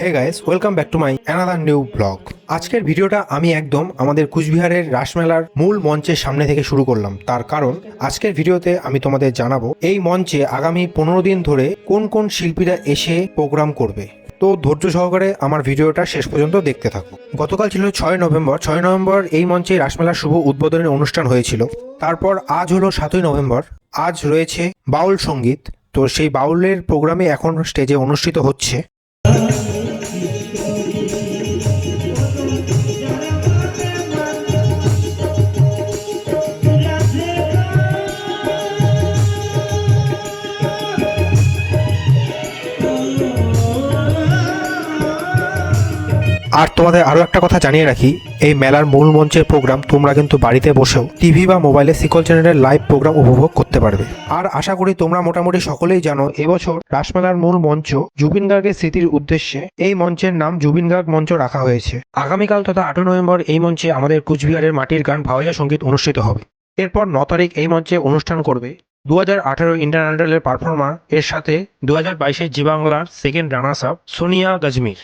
Hey guys welcome back to my another new blog আজকের ভিডিওটা আমি একদম আমাদের কুচবিহারের রাসমেলার মূল মঞ্চের সামনে থেকে শুরু করলাম। তার কারণ আজকের ভিডিওতে আমি তোমাদের জানাব এই মঞ্চে আগামী পনেরো দিন ধরে কোন কোন শিল্পীরা এসে প্রোগ্রাম করবে। তো ধৈর্য সহকারে আমার ভিডিওটা শেষ পর্যন্ত দেখতে থাকো। গতকাল ছিল ছয় নভেম্বর। ছয় নভেম্বর এই মঞ্চে রাসমেলার শুভ উদ্বোধনের অনুষ্ঠান হয়েছিল। তারপর আজ হলো সাতই নভেম্বর। আজ রয়েছে বাউল সংগীত। তো সেই বাউলের প্রোগ্রামে এখন স্টেজে অনুষ্ঠিত হচ্ছে। আর তোমাদের আরও একটা কথা জানিয়ে রাখি, এই মেলার মূল মঞ্চের প্রোগ্রাম তোমরা কিন্তু বাড়িতে বসেও টিভি বা মোবাইলে সিকল চ্যানেলের লাইভ প্রোগ্রাম উপভোগ করতে পারবে। আর আশা করি তোমরা মোটামুটি সকলেই জানো, এবছর রাসমেলার মূল মঞ্চ জুবিন গার্গের স্মৃতির উদ্দেশ্যে এই মঞ্চের নাম জুবিন গার্গ মঞ্চ রাখা হয়েছে। আগামীকাল তথা আটই নভেম্বর এই মঞ্চে আমাদের কুচবিহারের মাটির গান ভাওয়াইয়া সংগীত অনুষ্ঠিত হবে। এরপর ন তারিখ এই মঞ্চে অনুষ্ঠান করবে দু হাজার আঠারো ইন্টারন্যাশনালের পারফর্মার এর সাথে দু হাজার বাইশের জি বাংলার second runners up Sonia Gajmer.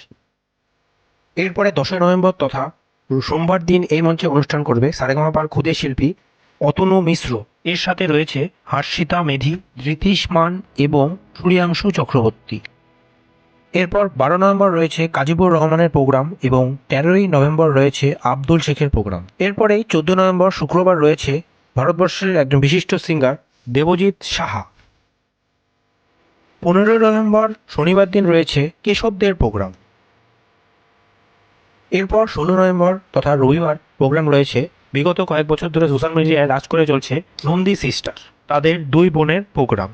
এরপরে দশই নভেম্বর তথা সোমবার দিন এই মঞ্চে অনুষ্ঠান করবে সারেগামাপার খুদে শিল্পী অতনু মিশ্র। এর সাথে রয়েছে হর্ষিতা মেধি ধৃতিশ মান এবং সূর্যাংশু চক্রবর্তী। এরপর বারো নভেম্বর রয়েছে কাজীবুর রহমানের প্রোগ্রাম এবং তেরোই নভেম্বর রয়েছে আব্দুল শেখের প্রোগ্রাম। এরপরেই চোদ্দ নভেম্বর শুক্রবার রয়েছে ভারতবর্ষের একজন বিশিষ্ট সিঙ্গার দেবজিৎ সাহা। পনেরোই নভেম্বর শনিবার দিন রয়েছে কেশবদের প্রোগ্রাম। এরপর ষোলো নভেম্বর তথা রবিবার প্রোগ্রাম রয়েছে। বিগত কয়েক বছর ধরে সোশ্যাল মিডিয়ায় রাজ করে চলছে নন্দী সিস্টার তাদের দুই বোনের প্রোগ্রাম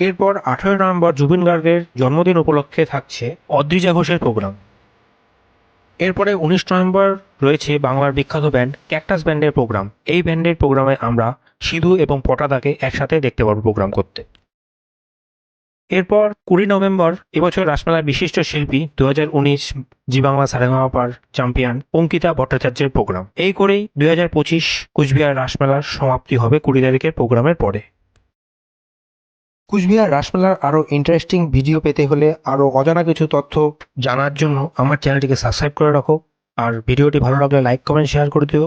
এরপর আঠেরোই নভেম্বর জুবিন গার্গের জন্মদিন উপলক্ষে থাকছে অদ্রিজা ঘোষের প্রোগ্রাম এরপরে উনিশ নভেম্বর রয়েছে বাংলার বিখ্যাত ব্যান্ড ক্যাকটাস ব্যান্ডের প্রোগ্রাম এই ব্যান্ডের প্রোগ্রামে আমরা সিধু এবং পটাদাকে একসাথে দেখতে পারব প্রোগ্রাম করতে। এরপর কুড়ি নভেম্বর এবছর রাসমেলার বিশিষ্ট শিল্পী দু হাজার উনিশ জি বাংলা সারেগামাপার চ্যাম্পিয়ন অঙ্কিতা ভট্টাচার্যের প্রোগ্রাম। এই করেই দুই হাজার পঁচিশ কুচবিহার রাসমেলার সমাপ্তি হবে কুড়ি তারিখের প্রোগ্রামের পরে। কুচবিহার রাসমেলার আরও ইন্টারেস্টিং ভিডিও পেতে হলে আরও অজানা কিছু তথ্য জানার জন্য আমার চ্যানেলটিকে সাবস্ক্রাইব করে রাখো। আর ভিডিওটি ভালো লাগলে লাইক, কমেন্ট, শেয়ার করে দিও।